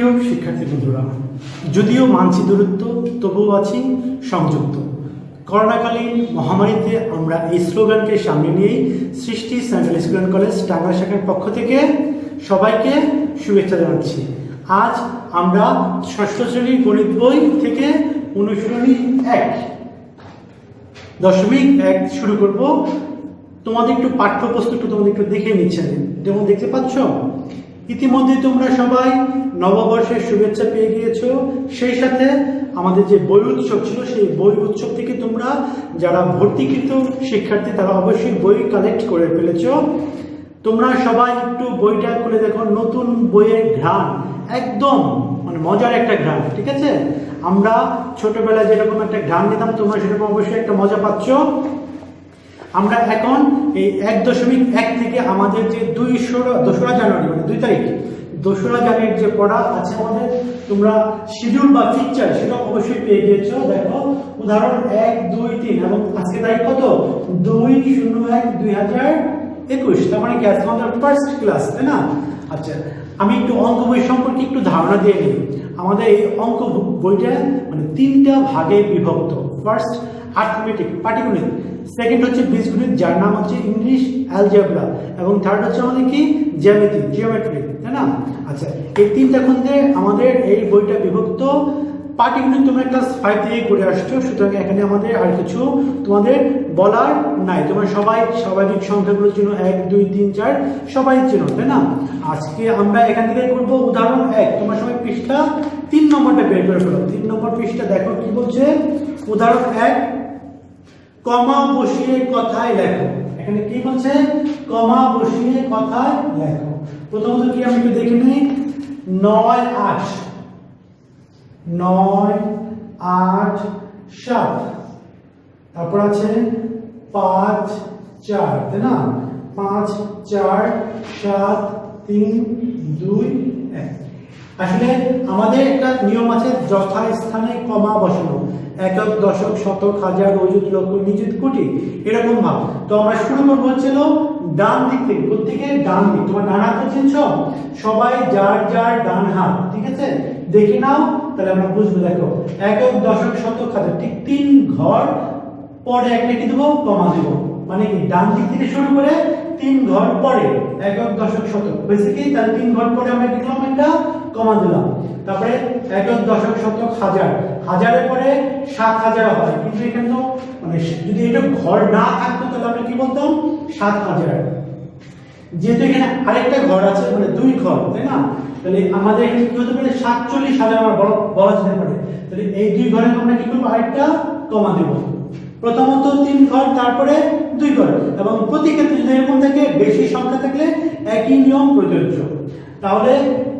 সুপ্রিয় শিক্ষার্থী বন্ধুরা, যদিও মানছি দূরত্ব, তবুও আছি সংযুক্ত। করোনাকালীন মহামারীতে আমরা এই স্লোগানকে সামনে নিয়েই সৃষ্টি সেন্ট্রাল স্কুল কলেজ টাঙ্গাইল শাখার পক্ষ থেকে সবাইকে শুভেচ্ছা জানাচ্ছি। আজ আমরা ষষ্ঠ শ্রেণির গণিত বই থেকে অনুশীলনী এক, দশমিক এক শুরু করব। তোমাদের একটু পাঠ্যপুস্তক তোমাদের একটু দেখে নিচ্ছে যেমন দেখতে পাচ্ছ ইতিমধ্যে তোমরা সবাই নববর্ষের শুভেচ্ছা পেয়ে গিয়েছো। সেই সাথে আমাদের যে বই উৎসব ছিল, সেই বই উৎসব থেকে তোমরা যারা ভর্তিকৃত শিক্ষার্থী, তারা অবশ্যই বই কালেক্ট করে ফেলেছ। তোমরা সবাই একটু বইটা খুলে দেখো, নতুন বইয়ের ঘ্রাণ, একদম মানে মজার একটা ঘ্রাণ, ঠিক আছে? আমরা ছোটবেলায় যেরকম একটা ঘ্রাণ নিতাম, তোমরা সেরকম অবশ্যই একটা মজা পাচ্ছ। আমরা এখন এই এক দশমিক এক থেকে আমাদের যে দুইশো দোসরা জানুয়ারি মানে দুই তারিখ, দোসরা জানুয়ারির যে পড়া আছে আমাদের, তোমরা শিডিউল বা পিকচার সেটা অবশ্যই পেয়ে গিয়েছো। দেখো, উদাহরণ এক, দুই, তিন, এবং আজকে তারিখ কত? দুই শূন্য এক দুই হাজার একুশ। তার মানে কি? আজকে আমাদের ফার্স্ট ক্লাস তাই না? আচ্ছা আমি একটু অঙ্ক বই সম্পর্কে একটু ধারণা দিয়ে নিই। আমাদের এই অঙ্ক বইটা মানে তিনটা ভাগে বিভক্ত। First arithmetic পাটিগণিত। সেকেন্ড হচ্ছে বীজগণিত, যার নাম হচ্ছে ইংলিশ অ্যালজেব্রা এবং থার্ড হচ্ছে আমাদের কি? জ্যামিতি জিওমেট্রি তাই না? আচ্ছা এই তিনটা খণ্ডে আমাদের এই বইটা বিভক্ত। পাটিগণিত তোমরা ক্লাস ফাইভ থেকে করে আসছো, সুতরাং এখানে আমাদের আর কিছু তোমাদের বলার নাই। তোমরা সবাই স্বাভাবিক সংখ্যাগুলোর জন্য এক, দুই, তিন, চার সবাই চেনো, তাই না? আজকে আমরা এখান থেকে করব উদাহরণ এক। তোমার সবাই পৃষ্ঠা তিন নম্বরটা বের করে ফেলো। তিন নম্বর পৃষ্ঠা দেখো কি বলছে? উদাহরণ এক কমা বসিয়ে কথায় লেখো। এখানে কি বলছে? কমা বসিয়ে কথায় লেখো। প্রথমত কি আমি একটু দেখে নিই? নয় আট। নয় আট সাত। তারপর আছে পাঁচ চার, তাই না? পাঁচ চার সাত তিন দুই এক। আসলে আমাদের একটা নিয়ম আছে, যথাস্থানে কমা বসানো। একক, দশক, শতক, হাজার, অযুত, লক্ষ, নিযুত, কোটি, এরকম ভাব তো আমরা শুরু করব হচ্ছিল ডান দিক থেকে, প্রত্যেকে ডান দিক। তোমার ডান হাত চিনছ সবাই যার যার ডান হাত, ঠিক আছে? দেখে নাও, তাহলে আমরা বুঝব, দেখো, একক, দশক, শতক, হাজার, ঠিক তিন ঘর, পরে একটা কি দেবো? কমা দেবো। মানে কি, ডান দিক থেকে শুরু করে তিন ঘর পরে, একক, দশক, শতক। কি তাহলে তিন ঘর পরে আমরা কি দিলাম একটা? কমা দিলাম। তারপরে একক দশক শতক হাজার। হাজারের পরে সাত হাজার হয়। কিন্তু এখানে তো মানে যদি এটা ঘর না থাকতো, তাহলে আমরা কি বলতাম? সাত হাজার। যেহেতু এখানে আরেকটা ঘর আছে মানে দুই ঘর, তাই না? তাহলে আমাদের এখানে কি হতে পারে? সাতচল্লিশ হাজার আমার বলা যেতে পারে। তাহলে এই দুই ঘরে আমরা কি করব? আরেকটা কমা দেবো। প্রথমত তিন ঘর, তারপরে দুই ঘর। এবং প্রতি ক্ষেত্রে যদি এরকম থাকে, বেশি সংখ্যা থাকলে একই নিয়ম প্রযোজ্য। তাহলে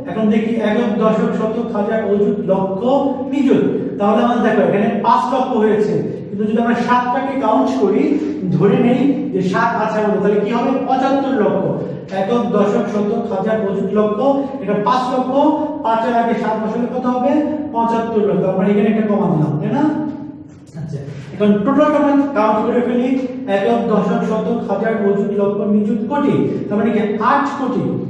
এখন দেখি একক দশক, শতক, হাজার অযুত লক্ষ নিযুত। তাহলে আমাদের দেখো, এখানে পাঁচ লক্ষ হয়েছে। কিন্তু যদি আমরা সাতটাকে কাউন্ট করি, ধরে নেই যে সাত আছে আমাদের, তাহলে কি হবে? পঁচাত্তর লক্ষ। একক দশক, শতক, হাজার অযুত লক্ষ, এটা পাঁচ লক্ষ, পাঁচের আগে সাত বছরে কত হবে? পঁচাত্তর লক্ষ। আমরা এখানে একটা কমা দিলাম, তাই না? আচ্ছা এখন টোটাল আমরা কাউন্ট করে ফেলি। একক দশক, শতক, হাজার অযুত লক্ষ, নিযুত কোটি। তার মানে কি? আট কোটি।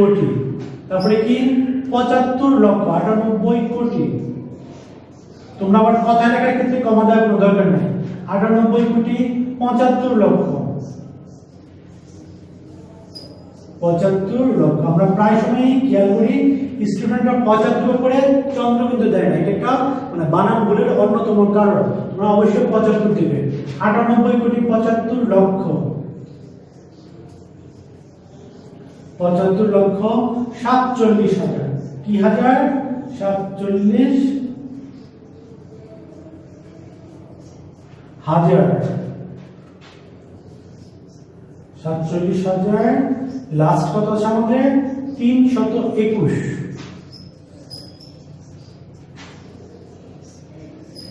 কোটি। তারপরে কি? পঁচাত্তর লক্ষ, আটানব্বই কোটি। তোমরা আবার কথায় লেখার ক্ষেত্রে কমা দেওয়ার কোনো দরকার নেই। আটানব্বই কোটি, পঁচাত্তর লক্ষ। পঁচাত্তর লক্ষ। আমরা প্রায় সময়ই খেয়াল করি স্টুডেন্টরা পঁচাত্তর করে চন্দ্র কিন্তু দেয় না। এটা একটা মানে বানান ভুলের অন্যতম কারণ। তোমরা অবশ্যই পঁচাত্তর দেবে। আটানব্বই কোটি, পঁচাত্তর লক্ষ। পঁচাত্তর লক্ষ সাতচল্লিশ হাজার। কি হাজার? সাতচল্লিশ হাজার। সাতচল্লিশ হাজার লাস্ট কত আছে আমাদের? তিন শত একুশ।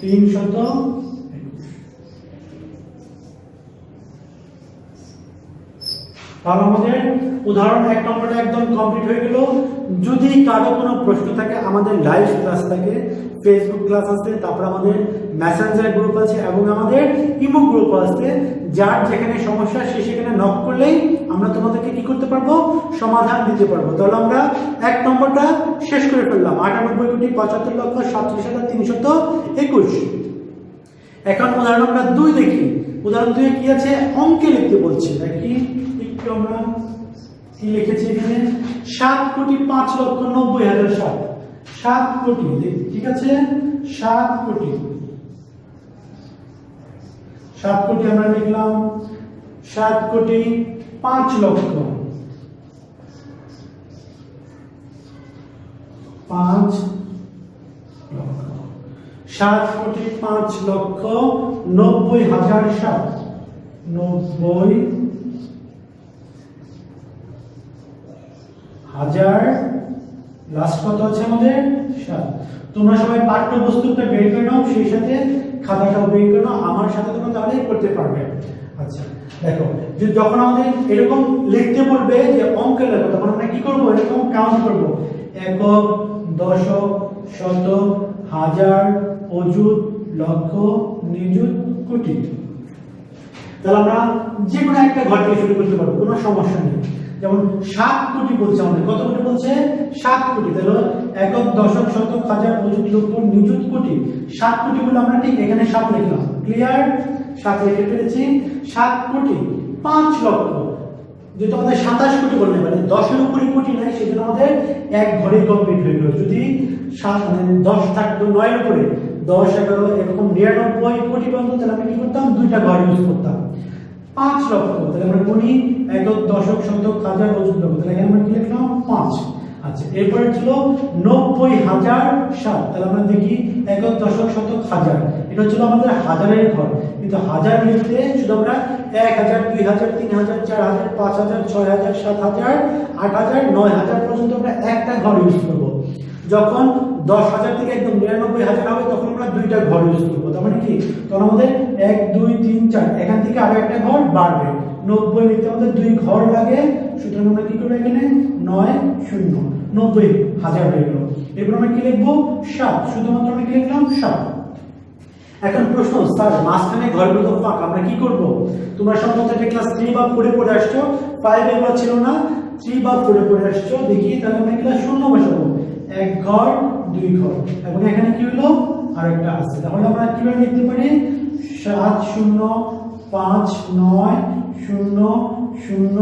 তিন শত একুশ তাহলে আমাদের উদাহরণ এক নম্বরটা একদম কমপ্লিট হয়ে গেল। যদি কারও কোনো প্রশ্ন থাকে, আমাদের লাইভ ক্লাস থাকে ফেসবুক ক্লাস আছে, তারপর আমাদের মেসেঞ্জার গ্রুপ আছে, এবং আমাদের ইমো গ্রুপ আছে, যার যেখানে সমস্যা সে সেখানে নক করলেই আমরা তোমাদেরকে কি করতে পারব? সমাধান দিতে পারব। তাহলে আমরা এক নম্বরটা শেষ করে ফেললাম। আটানব্বই কোটি পঁচাত্তর লক্ষ সাতত্রিশ হাজার তিনশত একুশ। এখন উদাহরণ আমরা দুই দেখি। উদাহরণ দুই কি আছে? অঙ্কে লিখতে বলছে। দেখি। একটু কি লিখেছি এখানে? সাত কোটি পাঁচ লক্ষ নব্বই হাজার সাত। সাত কোটি ঠিক আছে? সাত কোটি। সাত কোটি আমরা লিখলাম। সাত কোটি পাঁচ লক্ষ। পাঁচ লক্ষ। সাত কোটি পাঁচ লক্ষ নব্বই হাজার সাত। নব্বই হাজার লাস্ট কত আছে আমাদের? সাত। তোমরা সবাই পাঠ্য পাঠ্যপুস্তকটা বের করে নাও, সেই সাথে খাতাটাও বের করে নাও, আমার সাথে তোমরা তাহলে করতে পারবে। আচ্ছা দেখো, যে যখন আমাদের এরকম লিখতে বলবে যে অঙ্ক লেখো তখন আমরা কি করব? এরকম কাউন্ট করব। একক, দশক, শতক, হাজার, অযুত, লক্ষ, নিযুত, কোটি। তাহলে আমরা যে কোনো একটা ঘর থেকে শুরু করতে পারব, কোনো সমস্যা নেই। যেমন সাত কোটি বলছে আমাদের। কত কোটি বলছে? সাত কোটি। তাহলে একক দশক শতক হাজার অযুত লক্ষ নিযুত কোটি। সাত কোটি বলে আমরা ঠিক এখানে সাত লিখলাম। ক্লিয়ার সাত লিখে ফেলেছি। সাত কোটি পাঁচ লক্ষ। যেহেতু আমাদের সাতাশ কোটি বললে মানে দশের উপরে কোটি নাই, সেজন্য আমাদের এক ঘরে কমপ্লিট হয়ে গেল। যদি সাত মানে দশ থাকতো নয়ের উপরে, দশ, এগারো, এরকম নিরানব্বই কোটি পর্যন্ত তাহলে আমরা কি করতাম? দুইটা ঘর ইউজ করতাম। পাঁচ লক্ষ তাহলে আমরা গুণি একক দশক শতক হাজার অযুত লক্ষ তাহলে এখানে আমরা কি লিখলাম? পাঁচ। আচ্ছা এরপরে ছিল নব্বই হাজার সাত। তাহলে আমরা দেখি একক দশক শতক হাজার। এটা হচ্ছিল আমাদের হাজারের ঘর। কিন্তু হাজার লিখতে শুধু আমরা এক হাজার, দুই হাজার, তিন হাজার, চার হাজার, পাঁচ হাজার, ছয় হাজার, সাত হাজার, আট হাজার, নয় হাজার পর্যন্ত আমরা একটা ঘর ইউজ করব। যখন দশ হাজার থেকে একদম নিরানব্বই হাজার হবে, তখন আমরা দুইটা ঘর ইউজ করব। তার মানে কি? তখন আমাদের এক, দুই, তিন, চার, এখান থেকে আরও একটা ঘর বাড়বে। নব্বই লিখতে আমাদের দুই ঘর লাগে, সুতরাং আমরা কি করব এখানে? নয়, শূন্য, নব্বই হাজার হয়ে গেল এরপর আমরা কি লিখব? সাত, শুধুমাত্র আমরা কি লিখলাম? সাত। এখন প্রশ্ন, স্যার, মাঝখানে ঘরগুলো তো ফাঁক, আমরা কি করব? তোমরা সম্ভবত এটা ক্লাস থ্রি বা ফোরে পড়ে আসছো ফাইভ এবার ছিল না থ্রি বা ফোরে পড়ে আসছো, দেখি তাহলে আমরা ক্লাস শূন্য বসাবো? এক ঘর, দুই ঘর। এবং এখানে কি হলো? আরেকটা আছে। তাহলে আমরা কীভাবে লিখতে পারি? সাত শূন্য, পাঁচ নয়, শূন্য শূন্য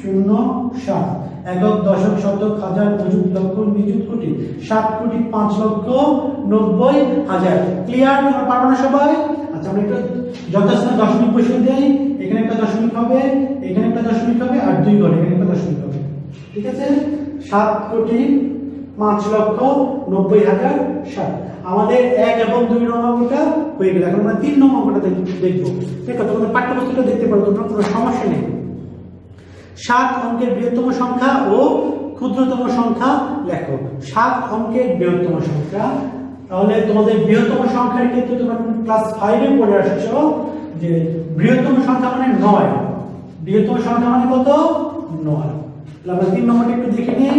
শূন্য, সাত। একক দশক শতক হাজার অযুত লক্ষ নিযুত কোটি, সাত কোটি পাঁচ লক্ষ নব্বই হাজার। ক্লিয়ার তোমরা পারব না সবাই? আচ্ছা আমরা একটু যথাস্থানে দশমিক বসিয়ে দেই। এখানে একটা দশমিক হবে, এখানে একটা দশমিক হবে, আর দুই ঘর এখানে একটা দশমিক হবে। ঠিক আছে? সাত কোটি পাঁচ লক্ষ নব্বই হাজার ষাট। আমাদের এক এবং দুই নম্বরটা হয়ে গেল। এখন আমরা তিন নম্বরটা দেখব। আছে তোমাদের পাঠ্যপুস্তকটা দেখতে পারো, তোমরা কোনো সমস্যা নেই। সাত অঙ্কের বৃহত্তম সংখ্যা ও ক্ষুদ্রতম সংখ্যা লেখো। সাত অঙ্কের বৃহত্তম সংখ্যা। তাহলে তোমাদের বৃহত্তম সংখ্যার ক্ষেত্রে তোমরা ক্লাস ফাইভে পড়ে আসছো, যে বৃহত্তম সংখ্যা মানে নয়। বৃহত্তম সংখ্যা মানে কত? নয়। আমরা তিন নম্বরটা একটু দেখে নিই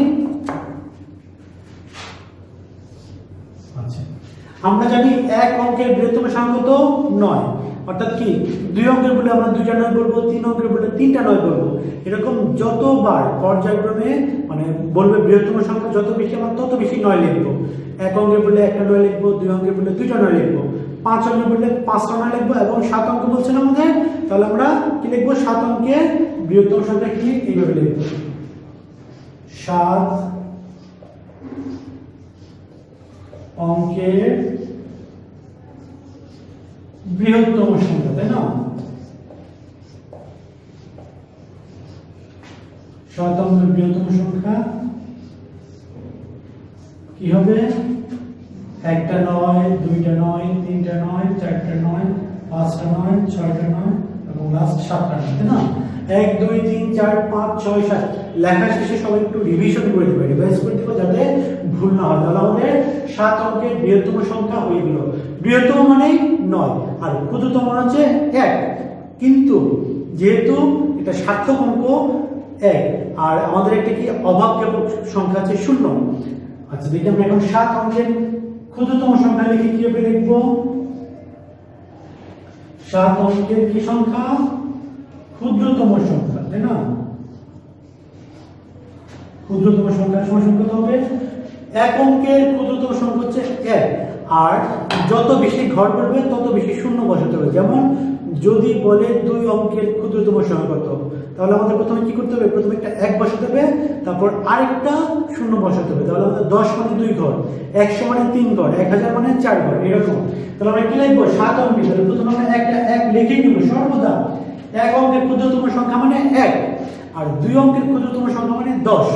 আচ্ছা আমরা জানি এক অঙ্কের বৃহত্তম সংখ্যা কত? নয়। অর্থাৎ কি? দুই অঙ্কের বলে আমরা দুইটা নয় বলব, তিন অঙ্কের বলে তিনটা নয় বলব। এরকম যতবার পর্যায়ক্রমে মানে বলবে বৃহত্তম সংখ্যা যত বেশি, আমরা তত বেশি নয় লিখব। এক অঙ্কের বলে একটা নয় লিখব, দুই অঙ্কের বলে দুইটা নয় লিখব। পাঁচ অঙ্কের বললে পাঁচটা নয় লিখব এবং সাত অঙ্ক বলছে না আমাদের? তাহলে আমরা কি লিখব? সাত অঙ্কের বৃহত্তম সংখ্যা কি? এইভাবে লিখব। সাত অঙ্কের বৃহত্তম সংখ্যা, তাই না? সাত বৃহত্তম সংখ্যা কি হবে? একটা নয়, দুইটা নয়, তিনটা নয়, চারটা নয়, পাঁচটা নয়, ছয়টা নয় এবং লাস্ট সাতটা নয়, তাই না? এক, দুই, তিন, চার, পাঁচ, ছয়, সাত। লেখা শেষে সবাই একটু রিভিশন করে দেবে রিভাইজ করে দেবে যাতে ভুল না হয় তাহলে আমাদের সাত অঙ্কের বৃহত্তম সংখ্যা হয়ে গেল। বৃহত্তম মানেই নয়, আর ক্ষুদ্রতম মানে হচ্ছে এক। কিন্তু যেহেতু এটা সার্থক অঙ্ক, এক, আর আমাদের একটা কি অভাবজ্ঞাপক সংখ্যা আছে শূন্য। আচ্ছা দেখি আমরা এখন সাত অঙ্কের ক্ষুদ্রতম সংখ্যা লিখে কীভাবে লিখব? সাত অঙ্কের কি সংখ্যা? ক্ষুদ্রতম সংখ্যা, তাই না? ক্ষুদ্রতম সংখ্যা কত হবে? এক অঙ্কের ক্ষুদ্রতম সংখ্যা হচ্ছে এক। আর যত বেশি ঘর করবে, তত বেশি শূন্য বসাতে হবে। যেমন যদি বলে দুই অঙ্কের ক্ষুদ্রতম সংখ্যা কত, তাহলে আমাদের প্রথমে কি করতে হবে? প্রথমে একটা এক বসাতে হবে, তারপর আরেকটা শূন্য বসাতে হবে। তাহলে আমাদের দশ মানে দুই ঘর একশো মানে তিন ঘর, এক হাজার মানে চার ঘর, এরকম। তাহলে আমরা কি লিখব? সাত অঙ্কে। তাহলে প্রথমে আমরা একটা এক লিখেই নেব। সর্বদা এক অঙ্কের ক্ষুদ্রতম সংখ্যা মানে এক, আর দুই অঙ্কের ক্ষুদ্রতম সংখ্যা মানে দশ।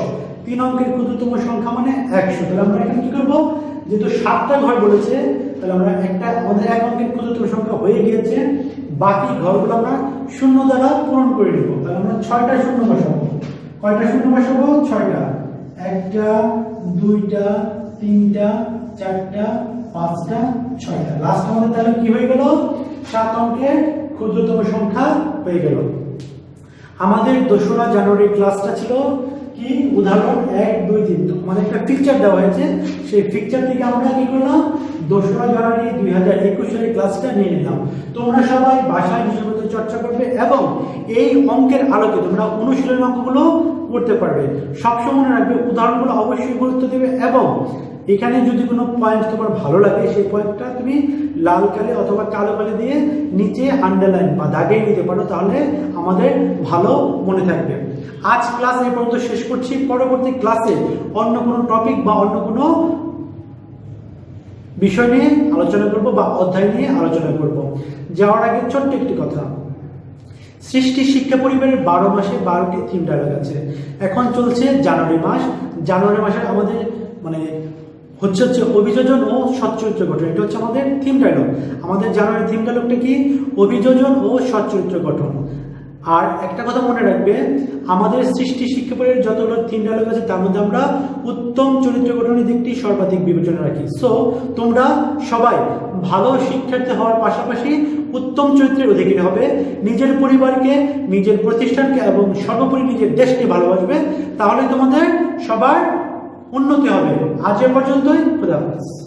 তিন অঙ্কের ক্ষুদ্রতম সংখ্যা মানে একশো। তাহলে আমরা এখানে কি করব? যেহেতু সাতটা ঘর বলেছে, তাহলে আমরা একটা আমাদের এক অঙ্কের ক্ষুদ্রতম সংখ্যা হয়ে গিয়েছে। বাকি ঘরগুলো আমরা শূন্য দ্বারা পূরণ করে নেব। তাহলে আমরা ছয়টা শূন্য বসাবো। কয়টা শূন্য বসাবো? ছয়টা। একটা, দুইটা, তিনটা, চারটা, পাঁচটা, ছয়টা। লাস্ট আমাদের তাহলে কি হয়ে গেল? সাত অঙ্কের ক্ষুদ্রতম সংখ্যা হয়ে গেল। আমাদের দোসরা জানুয়ারি ক্লাসটা ছিল। কি? উদাহরণ এক, দুই, তিন। মানে একটা পিকচার দেওয়া হয়েছে। সেই পিকচার থেকে আমরা কি করলাম? দোসরা জানুয়ারি দুই হাজার একুশ সালের ক্লাসটা নিয়ে নিলাম। তোমরা সবাই বাসায় নিজের চর্চা করবে এবং এই অঙ্কের আলোকে তোমরা অনুশীলন অঙ্কগুলো করতে পারবে। সবসময় মনে রাখবে, উদাহরণগুলো অবশ্যই গুরুত্ব দেবে এবং এখানে যদি কোনো পয়েন্ট তোমার ভালো লাগে, সেই পয়েন্টটা তুমি লাল কালি অথবা কালো কালি দিয়ে নিচে আন্ডারলাইন বা দাগিয়ে নিতে পারো, তাহলে আমাদের ভালো মনে থাকবে। আজ ক্লাস এই পর্যন্ত শেষ করছি। পরবর্তী ক্লাসে অন্য কোনো টপিক বা অন্য কোনো বিষয় নিয়ে আলোচনা করব বা অধ্যায় নিয়ে আলোচনা করব। যাওয়ার আগে ছোট্ট একটি কথা। সৃষ্টি শিক্ষা পরিবারের বারো মাসে বারোটি থিম ডায়লগ আছে। এখন চলছে জানুয়ারি মাস। জানুয়ারি মাসে আমাদের মানে হচ্ছে হচ্ছে অভিযোজন ও সচ্চরিত্র গঠন। এটা হচ্ছে আমাদের থিম ডায়লগ আমাদের জানুয়ারি থিম ডায়লগটা কি? অভিযোজন ও সচ্চরিত্র গঠন। আর একটা কথা মনে রাখবে, আমাদের সৃষ্টি শিক্ষা পরিবারের যতগুলো থিম ডায়লগ আছে, তার মধ্যে আমরা উত্তম চরিত্র গঠনের দিকটি সর্বাধিক বিবেচনা রাখি। সো তোমরা সবাই ভালো শিক্ষার্থী হওয়ার পাশাপাশি উত্তম চরিত্রের অধিকারী হবে। নিজের পরিবারকে, নিজের প্রতিষ্ঠানকে এবং সর্বোপরি নিজের দেশকে ভালোবাসবে। তাহলে তোমাদের সবার উন্নতি হবে। আজ এ পর্যন্তই। খুদা হাফেজ।